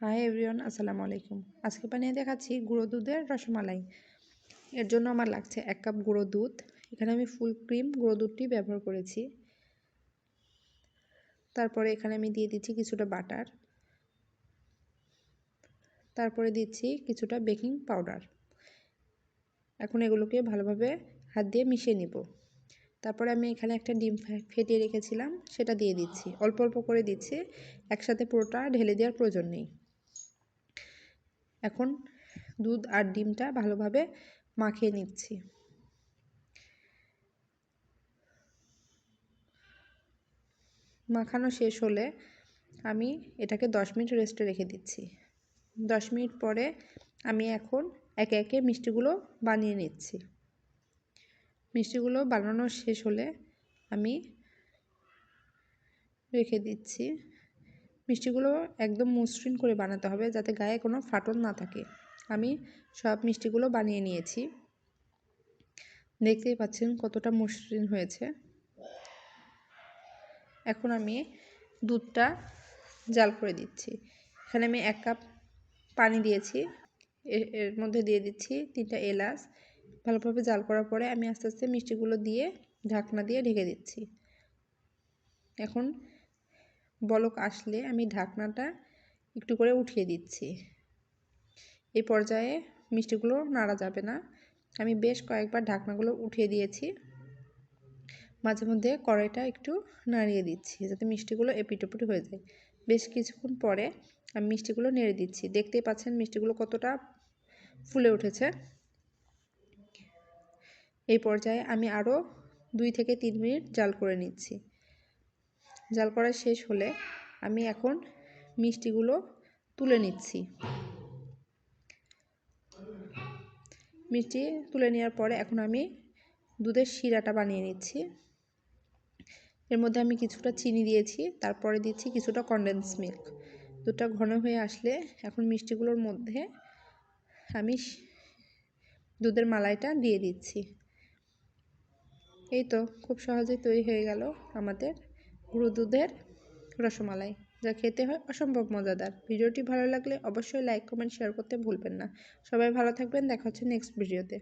Hi everyone আসসালামু আলাইকুম আজকে বানিয়ে দেখাচ্ছি গুঁড়ো দুধের রসমালাই এর জন্য আমার লাগছে এক কাপ গুঁড়ো দুধ এখানে আমি ফুল ক্রিম গুঁড়ো দুধটি ব্যবহার করেছি তারপরে এখানে আমি দিয়ে দিচ্ছি কিছুটা বাটার তারপরে দিচ্ছি কিছুটা বেকিং পাউডার এখন এগুলোকে ভালোভাবে হাত দিয়ে মিশিয়ে নিব তারপরে আমি এখানে একটা ডিম ফেটিয়ে রেখেছিলাম, সেটা দিয়ে দিচ্ছি। অল্প অল্প করে দিচ্ছি, একসাথে পুরোটা ঢেলে দেওয়ার প্রয়োজন নেই। এখন দুধ আর ডিমটা ভালোভাবে মাখিয়ে নিচ্ছি। মাখানো শেষ হলে আমি এটাকে দশ মিনিট রেস্টে রেখে দিচ্ছি। দশ মিনিট পরে আমি এখন একে একে মিষ্টিগুলো বানিয়ে নিচ্ছি। মিষ্টিগুলো বানানো শেষ হলে আমি রেখে দিচ্ছি মিষ্টিগুলো একদম মসৃণ করে বানাতে হবে যাতে গায়ে কোনো ফাটল না থাকে। আমি সব মিষ্টিগুলো বানিয়ে নিয়েছি। দেখতেই পাচ্ছেন কতটা মসৃণ হয়েছে। এখন আমি দুধটা জাল করে দিচ্ছি। এখানে আমি এক কাপ পানি দিয়েছি। এর মধ্যে দিয়ে দিচ্ছি তিনটা এলাচ। ভালোভাবে জাল করার পরে আমি আস্তে আস্তে মিষ্টিগুলো দিয়ে ঢাকনা দিয়ে ঢেকে দিচ্ছি। এখন বলক আসলে আমি ঢাকনাটা একটু করে উঠিয়ে দিচ্ছি। এই পর্যায়ে মিষ্টিগুলো নাড়া যাবে না। আমি বেশ কয়েকবার ঢাকনাগুলো উঠিয়ে দিয়েছি। মাঝে মধ্যে কড়াইটা একটু নাড়িয়ে দিচ্ছি যাতে মিষ্টিগুলো এপিটোপিটি হয়ে যায়। বেশ কিছুক্ষণ পরে আমি মিষ্টিগুলো নেড়ে দিচ্ছি। দেখতেই পাচ্ছেন মিষ্টিগুলো কতটা ফুলে উঠেছে। এই পর্যায়ে আমি আরও দুই থেকে তিন মিনিট জাল করে নিচ্ছি। জাল করা শেষ হলে আমি এখন মিষ্টিগুলো তুলে নিচ্ছি। মিষ্টি তুলে নেওয়ার পরে এখন আমি দুধের শিরাটা বানিয়ে নিচ্ছি। এর মধ্যে আমি কিছুটা চিনি দিয়েছি, তারপরে দিচ্ছি কিছুটা কনডেন্স মিল্ক দুধটা ঘন হয়ে আসলে এখন মিষ্টিগুলোর মধ্যে আমি দুধের মালাইটা দিয়ে দিচ্ছি। এই তো, খুব সহজেই তৈরি হয়ে গেল আমাদের গুঁড়ো দুধের রসমালাই, যা খেতে হয় অসম্ভব মজাদার। ভিডিওটি ভালো লাগলে অবশ্যই লাইক কমেন্ট শেয়ার করতে ভুলবেন না। সবাই ভালো থাকবেন, দেখা হচ্ছে নেক্সট ভিডিওতে